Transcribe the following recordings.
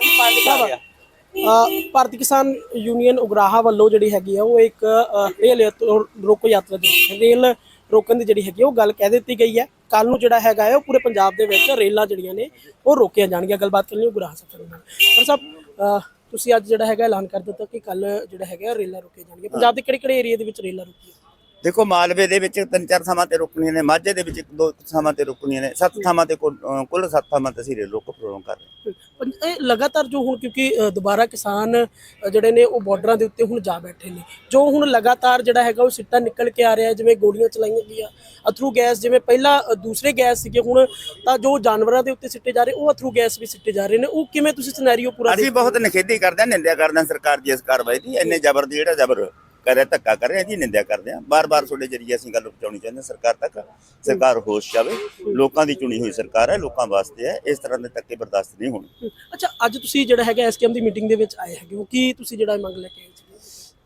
ਗਿਆ ਭਾਰਤੀ ਕਿਸਾਨ ਯੂਨੀਅਨ ਉਗਰਾਹਾ ਵੱਲੋਂ ਜਿਹੜੀ ਹੈਗੀ ਆ ਉਹ ਇੱਕ ਰੇਲ ਰੋਕੋ ਯਾਤਰਾ ਦੀ ਰੇਲ ਰੋਕਣ ਦੀ ਜਿਹੜੀ ਹੈਗੀ ਉਹ ਗੱਲ ਕਹਿ ਦਿੱਤੀ ਗਈ ਹੈ। ਕੱਲ ਨੂੰ ਜਿਹੜਾ ਹੈਗਾ ਹੈ ਉਹ ਪੂਰੇ ਪੰਜਾਬ ਦੇ ਵਿੱਚ ਰੇਲਾਂ ਜਿਹੜੀਆਂ ਨੇ ਉਹ ਰੋਕੀਆਂ ਜਾਣਗੀਆਂ। ਗੱਲਬਾਤ ਕਰਨੀ ਉਗਰਾਹਾ ਸਾਹਿਬ ਨਾਲ ਪਰ ਸਾਹਿਬ ਤੁਸੀਂ ਅੱਜ ਜਿਹੜਾ ਹੈਗਾ ਐਲਾਨ ਕਰ ਦਿੱਤਾ ਕਿ ਕੱਲ ਜਿਹੜਾ ਹੈਗਾ ਰੇਲਾਂ ਰੋਕੀਆਂ ਜਾਣਗੀਆਂ। ਪੰਜਾਬ ਦੇ ਕਿਹੜੇ ਕਿਹੜੇ ਏਰੀਆ ਦੇ ਵਿੱਚ ਰੇਲਾਂ ਰੁਕੀਆਂ? ਦੇਖੋ ਮਾਲਵੇ ਦੇ ਵਿੱਚ ਤਿੰਨ ਚਾਰ ਥਾਵਾਂ ਤੇ ਰੁਕਣੀਆਂ ਨੇ ਮਾਝੇ ਦੇ ਵਿੱਚ ਇੱਕ ਦੋ ਥਾਵਾਂ ਤੇ ਰੁਕਣੀਆਂ ਨੇ ਸੱਤ ਥਾਵਾਂ ਤੇ ਕੁੱਲ ਸੱਤ ਥਾਵਾਂ ਤੇ ਅਸੀਂ ਰੇਲ ਰੋਕੋ ਪ੍ਰੋਗਰਾਮ ਕਰ ਰਹੇ ਹਾਂ। ਇਹ ਲਗਾਤਾਰ ਜੋ ਹੁਣ ਕਿਉਂਕਿ ਅ, ਦੁਬਾਰਾ ਕਿਸਾਨ ਅ, ਜਿਹੜੇ ਨੇ ਉਹ ਬਾਰਡਰਾਂ ਦੇ ਉੱਤੇ ਹੁਣ ਜਾ ਬੈਠੇ ਨੇ। ਜੋ ਹੁਣ ਲਗਾਤਾਰ ਜਿਹੜਾ ਹੈਗਾ ਉਹ ਸਿੱਟਾ ਨਿਕਲ ਕੇ ਆ ਰਿਹਾ ਜਿਵੇਂ ਗੋਲੀਆਂ ਚਲਾਈਆਂ ਗਈਆਂ। ਅਥਰੂ ਗੈਸ ਜਿਵੇਂ ਪਹਿਲਾਂ ਅ, ਦੂਸਰੇ ਗੈਸ ਸੀਗੇ ਹੁਣ ਤਾਂ ਜੋ ਜਾਨਵਰਾਂ ਦੇ ਉੱਤੇ ਸਿੱਟੇ ਜਾ ਰਹੇ ਉਹ ਅਥਰੂ ਗੈਸ ਵੀ ਸਿੱਟੇ ਜਾ ਰਹੇ ਨੇ। ਉਹ ਕਿਵੇਂ ਤੁਸੀਂ ਸਿਨੈਰੀਓ ਪੂਰਾ ਅਸੀਂ ਬਹੁਤ ਨਿਖੇਧੀ ਕਰਦੇ ਹਾਂ ਨਿੰਦਿਆ ਕਰਦੇ ਹਾਂ ਸਰਕਾਰ ਦੀ ਇਸ ਕਾਰਵਾਈ ਦੀ। ਇੰਨੇ ਜ਼ਬਰ ਦੀ ਜਿਹੜਾ ਜ਼ਬਰ ਕਰ ਰਿਹਾ ਧੱਕਾ ਕਰ ਰਿਹਾ ਇਹਦੀ ਨਿੰਦਿਆ ਕਰਦੇ ਹਾਂ। ਬਾਰ-ਬਾਰ ਤੁਹਾਡੇ ਜਰੀਏ ਅਸੀਂ ਗੱਲ ਪਹੁੰਚਾਉਣੀ ਚਾਹੁੰਦੇ ਹਾਂ ਸਰਕਾਰ ਤੱਕ ਸਰਕਾਰ ਹੋਸ਼ ਜਾਵੇ। ਲੋਕਾਂ ਦੀ ਚੁਣੀ ਹੋਈ ਸਰਕਾਰ ਹੈ ਲੋਕਾਂ ਵਾਸਤੇ ਹੈ ਇਸ ਤਰ੍ਹਾਂ ਦੇ ਧੱਕੇ ਬਰਦਾਸ਼ਤ ਨਹੀਂ ਹੋਣੇ। ਅੱਛਾ ਅੱਜ ਤੁਸੀਂ ਜਿਹੜਾ ਹੈਗਾ ਐਸਕੇਐਮ ਦੀ ਮੀਟਿੰਗ ਦੇ ਵਿੱਚ ਆਏ ਹੈਗੇ ਹੋ ਕੀ ਤੁਸੀਂ ਜਿਹੜਾ ਮੰਗ ਲੈ ਕੇ ਆਏ ਸੀ?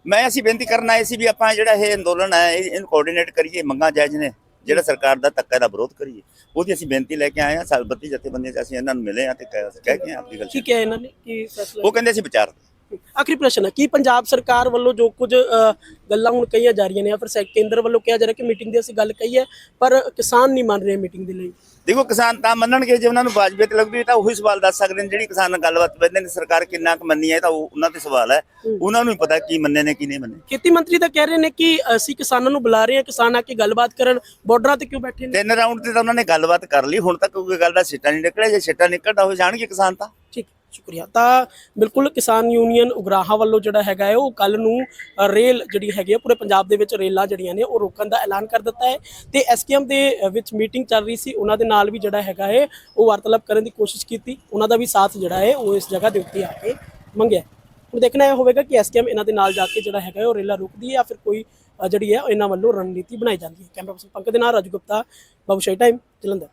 ਮੈਂ ਅਸੀਂ ਬੇਨਤੀ ਕਰਨ ਆਏ ਸੀ ਵੀ ਆਪਾਂ ਜਿਹੜਾ ਇਹ ਅੰਦੋਲਨ ਹੈ ਇਹ- ਇਹਨੂੰ ਕੋਆਰਡੀਨੇਟ ਕਰੀਏ ਮੰਗਾਂ ਜਾਇਜ਼ ਨੇ। ਜਿਹੜਾ ਸਰਕਾਰ ਦਾ ਧੱਕਾ ਦਾ ਵਿਰੋਧ ਕਰੀਏ ਉਹਦੀ ਅਸੀਂ ਬੇਨਤੀ ਲੈ ਕੇ ਆਏ ਹਾਂ। ਸਾਲਬੱਤੀ ਜਥੇਬੰਦੀਆਂ 'ਚ ਅਸੀਂ ਇਹਨਾਂ ਨੂੰ ਮਿਲੇ ਹਾਂ ਤੇ ਕਹਿ ਕੇ ਆਪਣੀ ਗੱਲ ਕੀ। ਕਿਹਾ ਇਹਨਾਂ ਨੇ? ਕੀ ਫੈਸਲਾ ਉਹ ਕਹਿੰਦੇ ਅਸੀਂ ਵਿਚਾਰ ਆਖਰੀ ਪ੍ਰਸ਼ਨ ਹੈ ਕੀ ਪੰਜਾਬ ਸਰਕਾਰ ਵੱਲੋਂ ਜੋ ਕੁਝ ਗੱਲਾਂ ਹੁਣ ਕਹੀਆਂ ਜਾ ਰਹੀਆਂ ਨੇ ਜਾਂ ਫਿਰ ਕੇਂਦਰ ਵੱਲੋਂ ਕਿਹਾ ਜਾ ਰਿਹਾ ਕਿ ਮੀਟਿੰਗ ਦੀ ਅਸੀਂ ਗੱਲ ਕਹੀ ਹੈ ਪਰ ਕਿਸਾਨ ਨਹੀਂ ਮੰਨ ਰਹੇ ਮੀਟਿੰਗ ਦੇ ਲਈ? ਦੇਖੋ ਕਿਸਾਨ ਤਾਂ ਮੰਨਣਗੇ ਜੇ ਉਹਨਾਂ ਨੂੰ ਵਾਜਬੀਅਤ ਲੱਗਦੀ ਤਾਂ ਉਹੀ ਸਵਾਲ ਦੱਸ ਸਕਦੇ ਨੇ ਜਿਹੜੀ ਕਿਸਾਨ ਨਾਲ ਗੱਲਬਾਤ ਕਰਦੇ ਨੇ ਸਰਕਾਰ ਕਿੰਨਾ ਕੁ ਮੰਨੀ ਹੈ ਤਾਂ ਉਹ- ਉਹਨਾਂ ਤੇ ਸਵਾਲ ਹੈ। ਉਹਨਾਂ ਨੂੰ ਹੀ ਪਤਾ ਕੀ ਮੰਨੇ ਨੇ ਕੀ ਨਹੀਂ ਮੰਨੇ। ਖੇਤੀ ਮੰਤਰੀ ਤਾਂ ਕਹਿ ਰਹੇ ਨੇ ਕਿ ਅਸੀਂ ਕਿਸਾਨਾਂ ਨੂੰ ਬੁਲਾ ਰਹੇ ਹਾਂ ਕਿਸਾਨ ਆ ਕੇ ਗੱਲਬਾਤ ਕਰਨ ਬਾਰਡਰਾਂ ਤੇ ਕਿਉਂ ਬੈਠੇ ਨੇ? ਤਿੰਨ ਰਾਊਂਡ ਤੇ ਤਾਂ ਉਹਨਾਂ ਨੇ ਗੱਲਬਾਤ ਕਰ ਲਈ ਹੁਣ ਤੱਕ ਕੋਈ ਗੱਲ ਦਾ ਸਿੱਟਾ ਨਹੀਂ ਨਿਕਲਿਆ ਜੇ ਸਿੱਟਾ ਨਿਕਲਦਾ ਹੋ ਜਾਣਗੇ ਕਿਸਾਨ ਤਾਂ। ਸ਼ੁਕਰੀਆ। ਤਾਂ ਬਿਲਕੁਲ ਕਿਸਾਨ ਯੂਨੀਅਨ ਉਗਰਾਹਾ ਵੱਲੋਂ ਜਿਹੜਾ ਹੈਗਾ ਹੈ, ਉਹ ਕੱਲ ਨੂੰ ਰੇਲ ਜਿਹੜੀ ਹੈਗੀ ਹੈ, ਪੂਰੇ ਪੰਜਾਬ ਦੇ ਵਿੱਚ ਰੇਲਾਂ ਜਿਹੜੀਆਂ ਨੇ, ਉਹ ਰੋਕਣ ਦਾ ਐਲਾਨ ਕਰ ਦਿੱਤਾ ਹੈ। ਤੇ ਐਸਕੇਐਮ ਦੇ ਵਿੱਚ ਮੀਟਿੰਗ ਚੱਲ ਰਹੀ ਸੀ, ਉਹਨਾਂ ਦੇ ਨਾਲ ਵੀ ਜਿਹੜਾ ਹੈਗਾ ਹੈ, ਉਹ ਵਾਰਤਾਲਾਪ ਕਰਨ ਦੀ ਕੋਸ਼ਿਸ਼ ਕੀਤੀ। ਉਹਨਾਂ ਦਾ ਵੀ ਸਾਥ ਜਿਹੜਾ ਹੈ, ਉਹ ਇਸ ਜਗ੍ਹਾ ਦੇ ਉੱਤੇ ਆ ਕੇ ਮੰਗਿਆ ਹੁਣ ਦੇਖਣਾ ਇਹ ਹੋਵੇਗਾ ਕਿ ਐਸਕੇਐਮ ਇਹਨਾਂ ਦੇ ਨਾਲ ਜਾ ਕੇ ਜਿਹੜਾ ਹੈਗਾ ਉਹ ਰੇਲਾਂ ਰੋਕਦੀ ਹੈ ਜਾਂ ਫਿਰ ਕੋਈ ਜਿਹੜੀ ਹੈ, ਇਹਨਾਂ ਵੱਲੋਂ ਰਣਨੀਤੀ ਬਣਾਈ ਜਾਂਦੀ ਹੈ। ਕੈਮਰਾ ਪਰਸਨ ਪੰਕਜ ਦੇ ਨਾਲ ਰਾਜੂ ਗੁਪਤਾ, ਬਾਬੂ ਸ਼ਾਹੀ ਟਾਈਮ, ਜਲੰਧਰ।